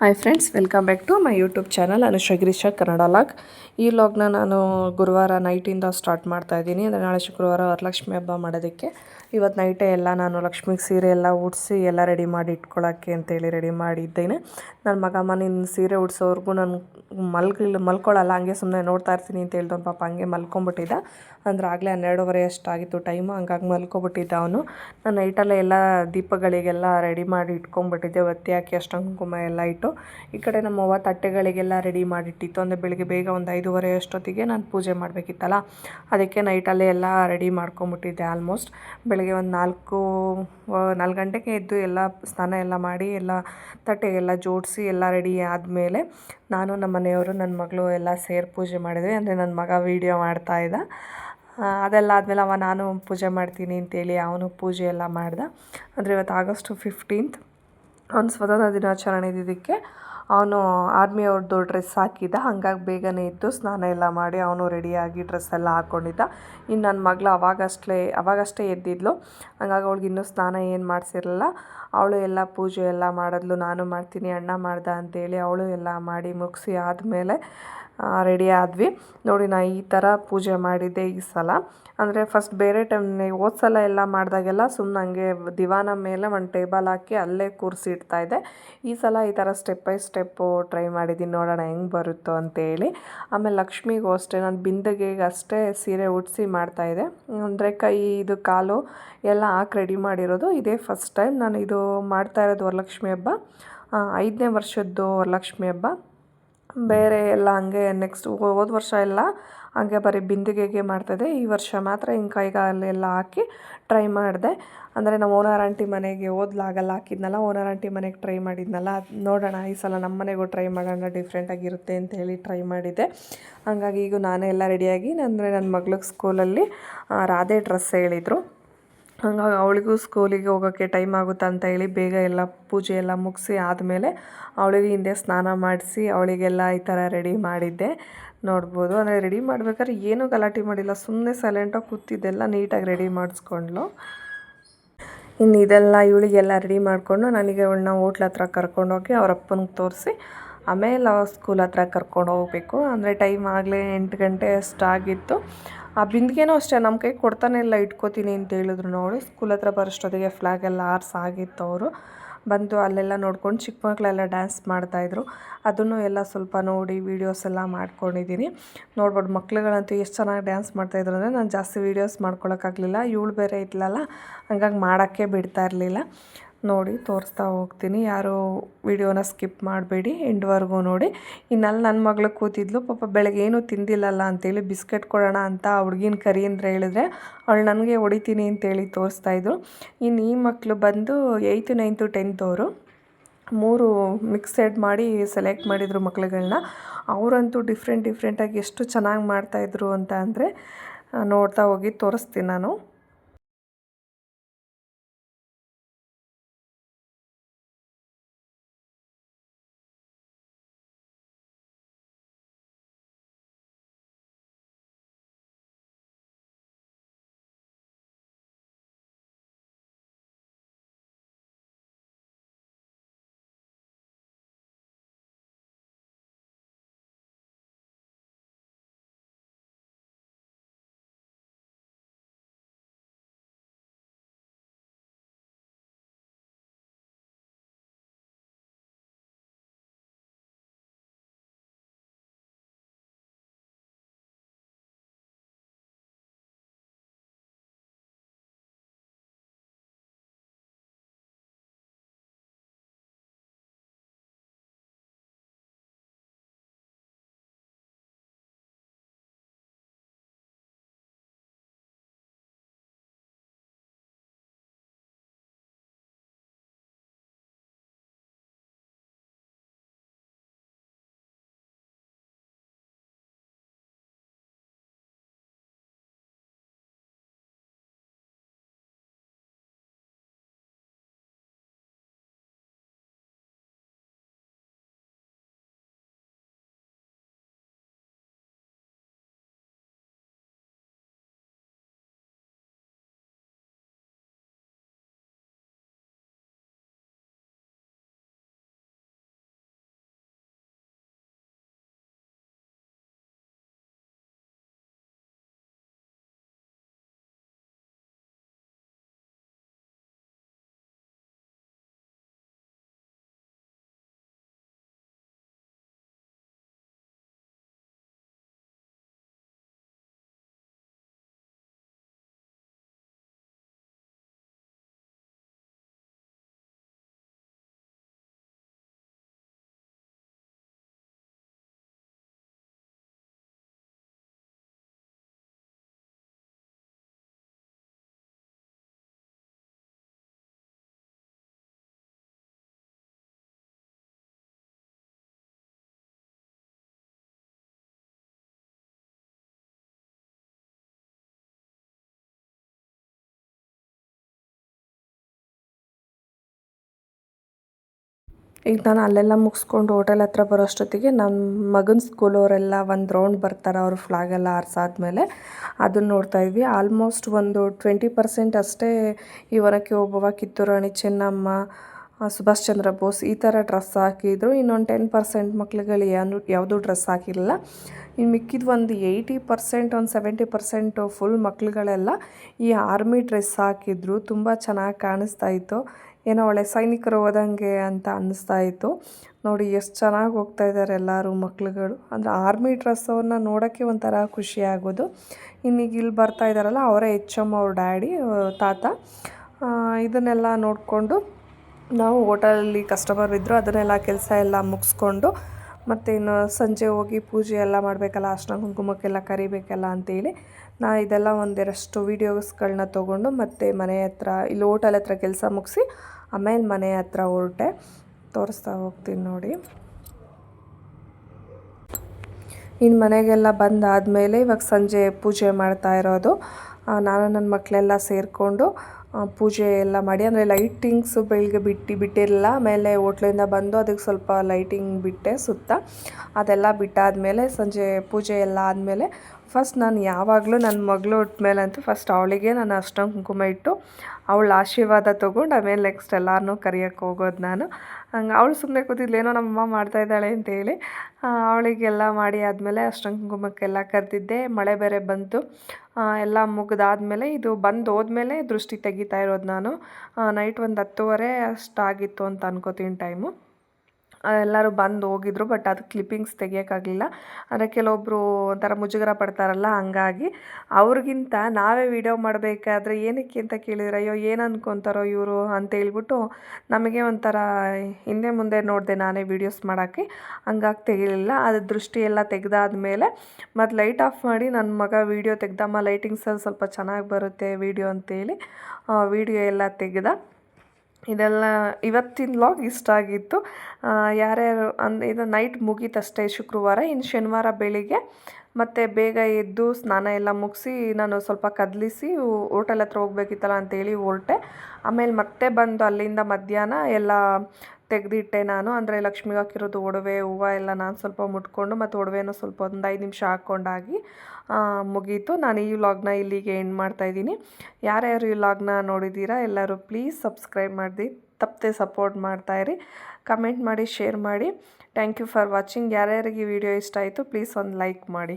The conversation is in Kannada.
Hi friends welcome back to my YouTube channel Anusha Girisha Kannada vlog. ಈ ಲಾಗ್ನ ನಾನು ಗುರುವಾರ ನೈಟಿಂದ ಸ್ಟಾರ್ಟ್ ಮಾಡ್ತಾ ಇದ್ದೀನಿ. ಅಂದರೆ ನಾಳೆ ಶುಕ್ರವಾರ ವರಲಕ್ಷ್ಮಿ ಹಬ್ಬ ಮಾಡೋದಕ್ಕೆ. ಇವತ್ತು ನೈಟೇ ಎಲ್ಲ ನಾನು ಲಕ್ಷ್ಮಿಗೆ ಸೀರೆ ಎಲ್ಲ ಉಡಿಸಿ ಎಲ್ಲ ರೆಡಿ ಮಾಡಿ ಇಟ್ಕೊಳ್ಳೋಕ್ಕೆ ಅಂತೇಳಿ ರೆಡಿ ಮಾಡಿದ್ದೇನೆ ನನ್ನ ಮಗ ನಿನ್ನ ಸೀರೆ ಉಡ್ಸೋವರೆಗೂ ನಾನು ಮಲ್ಗಿಲ್ಲ ಮಲ್ಕೊಳ್ಳಲ್ಲ ಹಂಗೆ ಸುಮ್ಮನೆ ನೋಡ್ತಾ ಇರ್ತೀನಿ ಅಂತ ಹೇಳ್ದವ್ನು ಪಾಪ ಹಂಗೆ ಮಲ್ಕೊಂಬಿಟ್ಟಿದ್ದ. ಅಂದ್ರೆ ಆಗಲೇ ಹನ್ನೆರಡುವರೆ ಅಷ್ಟಾಗಿತ್ತು ಟೈಮು ಹಂಗಾಗಿ ಮಲ್ಕೊಬಿಟ್ಟಿದ್ದ ಅವನು. ನಾನು ನೈಟಲ್ಲೇ ಎಲ್ಲ ದೀಪಗಳಿಗೆಲ್ಲ ರೆಡಿ ಮಾಡಿ ಇಟ್ಕೊಂಡ್ಬಿಟ್ಟಿದ್ದೆ ಒತ್ತಿ ಹಾಕಿ, ಅಷ್ಟೊಂದು ಕುಂಕುಮ ಎಲ್ಲ ಇಟ್ಟು. ಈ ಕಡೆ ನಮ್ಮ ಅವ್ವ ತಟ್ಟೆಗಳಿಗೆಲ್ಲ ರೆಡಿ ಮಾಡಿಟ್ಟಿತ್ತು ಅಂದರೆ ಬೆಳಿಗ್ಗೆ ಬೇಗ ಒಂದು ಐದೂವರೆ ಅಷ್ಟೊತ್ತಿಗೆ ನಾನು ಪೂಜೆ ಮಾಡಬೇಕಿತ್ತಲ್ಲ, ಅದಕ್ಕೆ ನೈಟಲ್ಲೇ ಎಲ್ಲ ರೆಡಿ ಮಾಡ್ಕೊಂಬಿಟ್ಟಿದ್ದೆ ಆಲ್ಮೋಸ್ಟ್ ಬೆಳಗ್ಗೆ ಒಂದು ನಾಲ್ಕು ನಾಲ್ಕು ಗಂಟೆಗೆ ಎದ್ದು ಎಲ್ಲ ಸ್ನಾನ ಎಲ್ಲ ಮಾಡಿ, ಎಲ್ಲ ತಟ್ಟೆಗೆಲ್ಲ ಜೋಡಿಸಿ, ಎಲ್ಲ ರೆಡಿ ಆದಮೇಲೆ ನಾನು ನಮ್ಮ ಮನೆಯವರು, ನನ್ನ ಮಗಳು ಎಲ್ಲ ಸೇರಿ ಪೂಜೆ ಮಾಡಿದ್ವಿ. ಅಂದರೆ ನನ್ನ ಮಗ ವೀಡಿಯೋ ಮಾಡ್ತಾಯಿದ್ದ ಅದೆಲ್ಲ ಆದಮೇಲೆ ಅವ, ನಾನು ಪೂಜೆ ಮಾಡ್ತೀನಿ ಅಂತೇಳಿ ಅವನು ಪೂಜೆ ಎಲ್ಲ ಮಾಡ್ದೆ. ಅಂದರೆ ಇವತ್ತು ಆಗಸ್ಟ್ ಫಿಫ್ಟೀನ್ತ್ ಅವ್ನು ಸ್ವತಂತ್ರ ದಿನಾಚರಣೆ ಇದ್ದಿದ್ದಕ್ಕೆ ಅವನು ಆರ್ಮಿ ಅವ್ರದ್ದು ಡ್ರೆಸ್ ಹಾಕಿದ್ದ ಹಂಗಾಗಿ ಬೇಗನೆ ಇದ್ದು ಸ್ನಾನ ಎಲ್ಲ ಮಾಡಿ ಅವನು ರೆಡಿಯಾಗಿ ಡ್ರೆಸ್ ಎಲ್ಲ ಹಾಕ್ಕೊಂಡಿದ್ದ ಇನ್ನು ನನ್ನ ಮಗಳು ಅವಾಗಷ್ಟೇ ಅವಾಗಷ್ಟೇ ಎದ್ದಿದ್ಲು. ಹಂಗಾಗಿ ಅವಳಿಗೆ ಇನ್ನೂ ಸ್ನಾನ ಏನು ಮಾಡಿಸಿರಲಿಲ್ಲ. ಅವಳು ಎಲ್ಲ ಪೂಜೆ ಎಲ್ಲ ಮಾಡಿದ್ಲು. ನಾನು ಮಾಡ್ತೀನಿ, ಅಣ್ಣ ಮಾಡ್ದ ಅಂತೇಳಿ ಅವಳು ಎಲ್ಲ ಮಾಡಿ ಮುಗಿಸಿ ಆದಮೇಲೆ ರೆಡಿ ಆದ್ವಿ. ನೋಡಿ, ನಾ ಈ ಥರ ಪೂಜೆ ಮಾಡಿದ್ದೆ ಈ ಸಲ. ಅಂದರೆ ಫಸ್ಟ್ ಬೇರೆ ಟೈಮ್ ಹೋದ ಸಲ ಎಲ್ಲ ಮಾಡಿದಾಗೆಲ್ಲ ಸುಮ್ಮನೆ ಹಂಗೆ ದಿವಾನ ಮೇಲೆ ಒಂದು ಟೇಬಲ್ ಹಾಕಿ ಅಲ್ಲೇ ಕೂರಿಸಿ ಇಡ್ತಾಯಿದ್ದೆ ಈ ಸಲ ಈ ಥರ ಸ್ಟೆಪ್ ಬೈ ಸ್ಟೆಪ್ಪು ಟ್ರೈ ಮಾಡಿದ್ದೀನಿ. ನೋಡೋಣ ಹೆಂಗೆ ಬರುತ್ತೋ ಅಂತೇಳಿ. ಆಮೇಲೆ ಲಕ್ಷ್ಮಿಗೂ ಅಷ್ಟೇ, ನಾನು ಬಿಂದಿಗೆ ಅಷ್ಟೇ ಸೀರೆ ಉಡಿಸಿ ಮಾಡ್ತಾಯಿದ್ದೆ ಅಂದರೆ ಕೈ, ಇದು ಕಾಲು ಎಲ್ಲ ಹಾಕಿ ರೆಡಿ ಮಾಡಿರೋದು. ಇದೇ ಫಸ್ಟ್ ಟೈಮ್ ನಾನು ಇದು ಮಾಡ್ತಾ ಇರೋದು ವರಲಕ್ಷ್ಮಿ ಹಬ್ಬ. ಐದನೇ ವರ್ಷದ್ದು ವರಲಕ್ಷ್ಮಿ ಹಬ್ಬ. ಬೇರೆ ಎಲ್ಲ ಹಂಗೆ ನೆಕ್ಸ್ಟ್ ಹೋದ ವರ್ಷ ಎಲ್ಲ ಹಾಗೆ ಬರೀ ಬಿಂದಿಗೆಗೆ ಮಾಡ್ತಾಯಿದ್ದೆ ಈ ವರ್ಷ ಮಾತ್ರ ಹಿಂಗೆ ಕೈಗಾಲೆಲ್ಲ ಹಾಕಿ ಟ್ರೈ ಮಾಡಿದೆ. ಅಂದರೆ ನಮ್ಮ ಓನರ್ ಆಂಟಿ ಮನೆಗೆ ಓದ್ಲಾಗಲ್ಲ ಹಾಕಿದ್ನಲ್ಲ, ಓನರ್ ಆಂಟಿ ಮನೆಗೆ ಟ್ರೈ ಮಾಡಿದ್ನಲ್ಲ. ಅದು ನೋಡೋಣ, ಈ ಸಲ ನಮ್ಮ ಮನೆಗೂ ಟ್ರೈ ಮಾಡೋಣ ಡಿಫ್ರೆಂಟಾಗಿರುತ್ತೆ ಅಂತ ಹೇಳಿ ಟ್ರೈ ಮಾಡಿದ್ದೆ. ಹಾಗಾಗಿ ಈಗ ನಾನೇ ಎಲ್ಲ ರೆಡಿಯಾಗಿ ಅಂದರೆ ನನ್ನ ಮಗ್ಳಿಗೆ ಸ್ಕೂಲಲ್ಲಿ ರಾಧೆ ಡ್ರೆಸ್ ಹೇಳಿದರು. ಹಂಗಾಗಿ ಅವಳಿಗೂ ಸ್ಕೂಲಿಗೆ ಹೋಗೋಕ್ಕೆ ಟೈಮ್ ಆಗುತ್ತೆ ಅಂತ ಹೇಳಿ ಬೇಗ ಎಲ್ಲ ಪೂಜೆ ಎಲ್ಲ ಮುಗಿಸಿ ಆದಮೇಲೆ ಅವಳಿಗೆ ಹಿಂದೆ ಸ್ನಾನ ಮಾಡಿಸಿ ಅವಳಿಗೆಲ್ಲ ಈ ಥರ ರೆಡಿ ಮಾಡಿದ್ದೆ. ನೋಡ್ಬೋದು. ಅಂದರೆ ರೆಡಿ ಮಾಡ್ಬೇಕಾದ್ರೆ ಏನೂ ಗಲಾಟೆ ಮಾಡಿಲ್ಲ. ಸುಮ್ಮನೆ ಸೈಲೆಂಟಾಗಿ ಕೂತಿದ್ದೆಲ್ಲ ನೀಟಾಗಿ ರೆಡಿ ಮಾಡಿಸ್ಕೊಂಡ್ಲು ಇನ್ನು ಇದೆಲ್ಲ ಇವಳಿಗೆಲ್ಲ ರೆಡಿ ಮಾಡಿಕೊಂಡು ನನಗೆ ಅವಳನ್ನ ಹೋಟ್ಲ ಹತ್ರ ಕರ್ಕೊಂಡೋಗಿ ಅವ್ರ ಅಪ್ಪನಿಗೆ ತೋರಿಸಿ ಆಮೇಲೆ ಸ್ಕೂಲ್ ಹತ್ರ ಕರ್ಕೊಂಡು ಹೋಗಬೇಕು. ಅಂದರೆ ಟೈಮ್ ಆಗಲೇ ಎಂಟು ಗಂಟೆ ಅಷ್ಟಾಗಿತ್ತು. ಆ ಬಿಂದಿಗೆನೂ ಅಷ್ಟೇ ನಮ್ಮ ಕೈ ಕೊಡ್ತಾನೆ ಇಲ್ಲ, ಇಟ್ಕೋತೀನಿ ಅಂತ ಹೇಳಿದ್ರು ನೋಡಿ. ಸ್ಕೂಲ್ ಹತ್ರ ಬರೋಷ್ಟೊತ್ತಿಗೆ ಫ್ಲಾಗ್ ಎಲ್ಲ ಆರ್ಸಾಗಿತ್ತು ಅವರು. ಬಂದು ಅಲ್ಲೆಲ್ಲ ನೋಡ್ಕೊಂಡು ಚಿಕ್ಕ ಮಕ್ಕಳೆಲ್ಲ ಡ್ಯಾನ್ಸ್ ಮಾಡ್ತಾಯಿದ್ರು ಅದನ್ನು ಎಲ್ಲ ಸ್ವಲ್ಪ ನೋಡಿ ವೀಡಿಯೋಸ್ ಎಲ್ಲ ಮಾಡ್ಕೊಂಡಿದ್ದೀನಿ. ನೋಡ್ಬೋದು ಮಕ್ಳುಗಳಂತೂ ಎಷ್ಟು ಚೆನ್ನಾಗಿ ಡ್ಯಾನ್ಸ್ ಮಾಡ್ತಾಯಿದ್ರು ಅಂದರೆ ನಾನು ಜಾಸ್ತಿ ವೀಡಿಯೋಸ್ ಮಾಡ್ಕೊಳಕ್ಕಾಗಲಿಲ್ಲ ಇವಳು ಬೇರೆ ಇದ್ಲಲ್ಲ, ಹಂಗಾಗಿ ಮಾಡೋಕ್ಕೆ ಬಿಡ್ತಾ ಇರಲಿಲ್ಲ. ನೋಡಿ ತೋರಿಸ್ತಾ ಹೋಗ್ತೀನಿ. ಯಾರು ವಿಡಿಯೋನ ಸ್ಕಿಪ್ ಮಾಡಬೇಡಿ, ಎಂಡ್ವರೆಗೂ ನೋಡಿ. ಇನ್ನಲ್ಲಿ ನನ್ನ ಮಗಳು ಕೂತಿದ್ಲು, ಪಾಪ ಬೆಳಗ್ಗೆ ಏನೂ ತಿಂದಿಲ್ಲಲ್ಲ ಅಂತೇಳಿ ಬಿಸ್ಕೆಟ್ ಕೊಡೋಣ ಅಂತ ಆ ಹುಡುಗಿನ ಕರಿ ಅಂದರೆ ಹೇಳಿದ್ರೆ ಅವಳು ನನಗೆ ಹೊಡಿತೀನಿ ಅಂತೇಳಿ ತೋರಿಸ್ತಾ ಇದ್ರು. ಇನ್ನು ಈ ಮಕ್ಕಳು ಬಂದು ಏಯ್ತು, ನೈನ್ತು ಅವರು. ಮೂರು ಮಿಕ್ಸೆಡ್ ಮಾಡಿ ಸೆಲೆಕ್ಟ್ ಮಾಡಿದರು ಮಕ್ಳುಗಳನ್ನ ಅವರಂತೂ ಡಿಫ್ರೆಂಟ್, ಡಿಫ್ರೆಂಟಾಗಿ ಎಷ್ಟು ಚೆನ್ನಾಗಿ ಮಾಡ್ತಾಯಿದ್ರು ಅಂತ ಅಂದರೆ ನೋಡ್ತಾ ಹೋಗಿ ತೋರಿಸ್ತೀನಿ ನಾನು. ಈಗ ನಾನು ಅಲ್ಲೆಲ್ಲ ಮುಗಿಸ್ಕೊಂಡು ಹೋಟೆಲ್ ಹತ್ರ ಬರೋಷ್ಟೊತ್ತಿಗೆ ನಮ್ಮ ಮಗನ ಸ್ಕೂಲವರೆಲ್ಲ ಒಂದು ರೌಂಡ್ ಬರ್ತಾರೆ, ಅವ್ರ ಫ್ಲಾಗ್ ಎಲ್ಲ ಹಾರ್ಸಾದ್ಮೇಲೆ ಅದನ್ನು ನೋಡ್ತಾ ಇದ್ವಿ. ಆಲ್ಮೋಸ್ಟ್ ಒಂದು ಟ್ವೆಂಟಿ ಪರ್ಸೆಂಟ್ ಅಷ್ಟೇ ಈ ವನಕ್ಕೆ ಓಬವ್ವ ಕಿತ್ತೂರು ರಾಣಿ ಚೆನ್ನಮ್ಮ ಸುಭಾಷ್ ಚಂದ್ರ ಬೋಸ್ ಈ ಥರ ಡ್ರೆಸ್ ಹಾಕಿದ್ರು. ಇನ್ನೊಂದು ಟೆನ್ ಪರ್ಸೆಂಟ್ ಮಕ್ಳುಗಳು ಏನು ಯಾವುದೂ ಡ್ರೆಸ್ ಹಾಕಿರಲಿಲ್ಲ. ಇನ್ನು ಮಿಕ್ಕಿದ ಒಂದು ಏಯ್ಟಿ ಪರ್ಸೆಂಟ್ ಒಂದು ಸೆವೆಂಟಿ ಪರ್ಸೆಂಟು ಫುಲ್ ಮಕ್ಳುಗಳೆಲ್ಲ ಈ ಆರ್ಮಿ ಡ್ರೆಸ್ ಹಾಕಿದ್ರು. ತುಂಬ ಚೆನ್ನಾಗಿ ಕಾಣಿಸ್ತಾ ಇತ್ತು. ಏನೋ ಒಳ್ಳೆ ಸೈನಿಕರು ಹೋದಂಗೆ ಅಂತ ಅನ್ನಿಸ್ತಾ ಇತ್ತು. ನೋಡಿ ಎಷ್ಟು ಚೆನ್ನಾಗಿ ಹೋಗ್ತಾ ಇದ್ದಾರೆ ಎಲ್ಲರೂ ಮಕ್ಳುಗಳು. ಅಂದರೆ ಆರ್ಮಿ ಡ್ರೆಸ್ಸವ್ರನ್ನ ನೋಡೋಕ್ಕೆ ಒಂಥರ ಖುಷಿ ಆಗೋದು. ಇನ್ನೀಗ ಇಲ್ಲಿ ಬರ್ತಾ ಇದ್ದಾರಲ್ಲ ಅವರೇ ಎಚ್ ಎಂ ಅವ್ರ ಡ್ಯಾಡಿ ತಾತ. ಇದನ್ನೆಲ್ಲ ನೋಡಿಕೊಂಡು ನಾವು ಹೋಟೆಲಲ್ಲಿ ಕಸ್ಟಮರ್ ಇದ್ದರು ಅದನ್ನೆಲ್ಲ ಕೆಲಸ ಎಲ್ಲ ಮುಗಿಸ್ಕೊಂಡು ಮತ್ತು ಇನ್ನು ಸಂಜೆ ಹೋಗಿ ಪೂಜೆ ಎಲ್ಲ ಮಾಡಬೇಕಲ್ಲ ಅಷ್ಟ ಕುಂಕುಮಕ್ಕೆಲ್ಲ ಕರಿಬೇಕಲ್ಲ ಅಂತೇಳಿ ನಾ ಇದೆಲ್ಲ ಒಂದೆರಷ್ಟು ವೀಡಿಯೋಸ್ಗಳನ್ನ ತೊಗೊಂಡು ಮತ್ತೆ ಮನೆ ಹತ್ರ, ಇಲ್ಲಿ ಹೋಟೆಲ್ ಹತ್ರ ಕೆಲಸ ಮುಗಿಸಿ ಆಮೇಲೆ ಮನೆ ಹತ್ರ ಹೊರಟೆ ತೋರಿಸ್ತಾ ಹೋಗ್ತೀನಿ ನೋಡಿ. ಇನ್ನು ಮನೆಗೆಲ್ಲ ಬಂದಾದಮೇಲೆ ಇವಾಗ ಸಂಜೆ ಪೂಜೆ ಮಾಡ್ತಾ ಇರೋದು. ನಾನು ನನ್ನ ಮಕ್ಕಳೆಲ್ಲ ಸೇರಿಕೊಂಡು ಪೂಜೆ ಎಲ್ಲ ಮಾಡಿ, ಅಂದರೆ ಲೈಟಿಂಗ್ಸು ಬೆಳಗ್ಗೆ ಬಿಟ್ಟು, ಬಿಟ್ಟಿರಲಿಲ್ಲ. ಆಮೇಲೆ ಹೋಟ್ಲಿಂದ ಬಂದು ಅದಕ್ಕೆ ಸ್ವಲ್ಪ ಲೈಟಿಂಗ್ ಬಿಟ್ಟೆ ಸುತ್ತ. ಅದೆಲ್ಲ ಬಿಟ್ಟಾದಮೇಲೆ ಸಂಜೆ ಪೂಜೆ ಎಲ್ಲ ಆದಮೇಲೆ ಫಸ್ಟ್ ನಾನು ಯಾವಾಗಲೂ ನನ್ನ ಮಗಳು ಹುಟ್ಟಮೇಲೆ ಅಂತೂ ಫಸ್ಟ್ ಅವಳಿಗೆ ನಾನು ಅಷ್ಟೊಂದು ಕುಂಕುಮ ಇಟ್ಟು ಅವಳ ಆಶೀರ್ವಾದ ತೊಗೊಂಡು ಆಮೇಲೆ ನೆಕ್ಸ್ಟ್ ಎಲ್ಲರನ್ನೂ ಕರಿಯೋಕ್ಕೆ ಹೋಗೋದು ನಾನು. ಹಂಗೆ ಅವಳು ಸುಮ್ಮನೆ ಕೂತಿದ್ಲು, ಏನೋ ನಮ್ಮಮ್ಮ ಮಾಡ್ತಾ ಇದ್ದಾಳೆ ಅಂತೇಳಿ ಅವಳಿಗೆಲ್ಲ ಮಾಡಿ ಆದಮೇಲೆ ಅಷ್ಟೊಂದು ಕುಂಕುಮಕ್ಕೆಲ್ಲ ಕರೆದಿದ್ದೆ. ಮಳೆ ಬೇರೆ ಬಂತು. ಎಲ್ಲ ಮುಗಿದಾದ್ಮೇಲೆ ಇದು ಬಂದು ಹೋದ್ಮೇಲೆ ದೃಷ್ಟಿ ತೆಗಿತಾ ಇರೋದು ನಾನು. ನೈಟ್ ಒಂದು ಹತ್ತುವರೆ ಅಷ್ಟಾಗಿತ್ತು ಅಂತ ಅನ್ಕೋತೀನಿ ಟೈಮು. ಎಲ್ಲರೂ ಬಂದು ಹೋಗಿದ್ರು ಬಟ್ ಅದು ಕ್ಲಿಪ್ಪಿಂಗ್ಸ್ ತೆಗಿಯೋಕ್ಕಾಗಲಿಲ್ಲ. ಅಂದರೆ ಕೆಲವೊಬ್ಬರು ಒಂಥರ ಮುಜುಗರ ಪಡ್ತಾರಲ್ಲ, ಹಂಗಾಗಿ ಅವ್ರಿಗಿಂತ ನಾವೇ ವಿಡಿಯೋ ಮಾಡಬೇಕಾದ್ರೆ ಏನಕ್ಕೆ ಅಂತ ಕೇಳಿದ್ರೆ, ಅಯ್ಯೋ, ಏನು ಅನ್ಕೊತಾರೋ ಇವರು? ಅಂತ ಹೇಳ್ಬಿಟ್ಟು ನಮಗೆ ಒಂಥರ ಹಿಂದೆ ಮುಂದೆ ನೋಡಿದೆ ನಾನೇ ವೀಡಿಯೋಸ್ ಮಾಡೋಕ್ಕೆ ಹಂಗಾಗಿ ತೆಗಿಲಿಲ್ಲ. ಅದು ದೃಷ್ಟಿ ಎಲ್ಲ ತೆಗೆದಾದ್ಮೇಲೆ ಮತ್ತು ಲೈಟ್ ಆಫ್ ಮಾಡಿ ನನ್ನ ಮಗ ವೀಡಿಯೋ ತೆಗ್ದಮ್ಮ ಲೈಟಿಂಗ್ಸಲ್ಲಿ ಸ್ವಲ್ಪ ಚೆನ್ನಾಗಿ ಬರುತ್ತೆ ವೀಡಿಯೋ ಅಂತೇಳಿ ವೀಡಿಯೋ ಎಲ್ಲ ತೆಗೆದ. ಇದೆಲ್ಲ ಇವತ್ತಿನ ಲಾಗ್ ಇಷ್ಟ ಆಗಿತ್ತು. ಯಾರ್ಯಾರು ಅಂದ್ ಇದು ನೈಟ್ ಮುಗೀತಷ್ಟೇ ಶುಕ್ರವಾರ, ಇನ್ನು ಶನಿವಾರ ಬೆಳಿಗ್ಗೆ ಮತ್ತು ಬೇಗ ಎದ್ದು ಸ್ನಾನ ಎಲ್ಲ ಮುಗಿಸಿ, ನಾನು ಸ್ವಲ್ಪ ಕದಲಿಸಿ ಓಟೆಲ್ ಹತ್ರ ಹೋಗ್ಬೇಕಿತ್ತಲ್ಲ ಅಂತೇಳಿ ಹೊರಟೆ. ಆಮೇಲೆ ಮತ್ತೆ ಬಂದು ಅಲ್ಲಿಂದ ಮಧ್ಯಾಹ್ನ ಎಲ್ಲ ತೆಗೆದಿಟ್ಟೆ ನಾನು. ಅಂದರೆ ಲಕ್ಷ್ಮಿಗೆ ಹಾಕಿರೋದು ಒಡವೆ, ಹೂವು ಎಲ್ಲ ನಾನು ಸ್ವಲ್ಪ ಮುಟ್ಕೊಂಡು ಮತ್ತು ಒಡವೆನೂ ಸ್ವಲ್ಪ ಒಂದು ಐದು ನಿಮಿಷ ಹಾಕ್ಕೊಂಡಾಗಿ ಮುಗೀತು. ನಾನು ಈ ವ್ಲಾಗ್ನ ಇಲ್ಲಿಗೆ ಎಂಡ್ ಮಾಡ್ತಾಯಿದ್ದೀನಿ ಯಾರ್ಯಾರು ಈ ವ್ಲಾಗ್ನ ನೋಡಿದ್ದೀರಾ ಎಲ್ಲರೂ ಪ್ಲೀಸ್ ಸಬ್ಸ್ಕ್ರೈಬ್ ಮಾಡಿ ತಪ್ಪದೆ ಸಪೋರ್ಟ್ ಮಾಡ್ತಾಯಿರಿ ಕಮೆಂಟ್ ಮಾಡಿ ಶೇರ್ ಮಾಡಿ. ಥ್ಯಾಂಕ್ ಯು ಫಾರ್ ವಾಚಿಂಗ್ ಯಾರ್ಯಾರಿಗೆ ಈ ವಿಡಿಯೋ ಇಷ್ಟ ಆಯಿತು ಪ್ಲೀಸ್ ಒಂದು ಲೈಕ್ ಮಾಡಿ.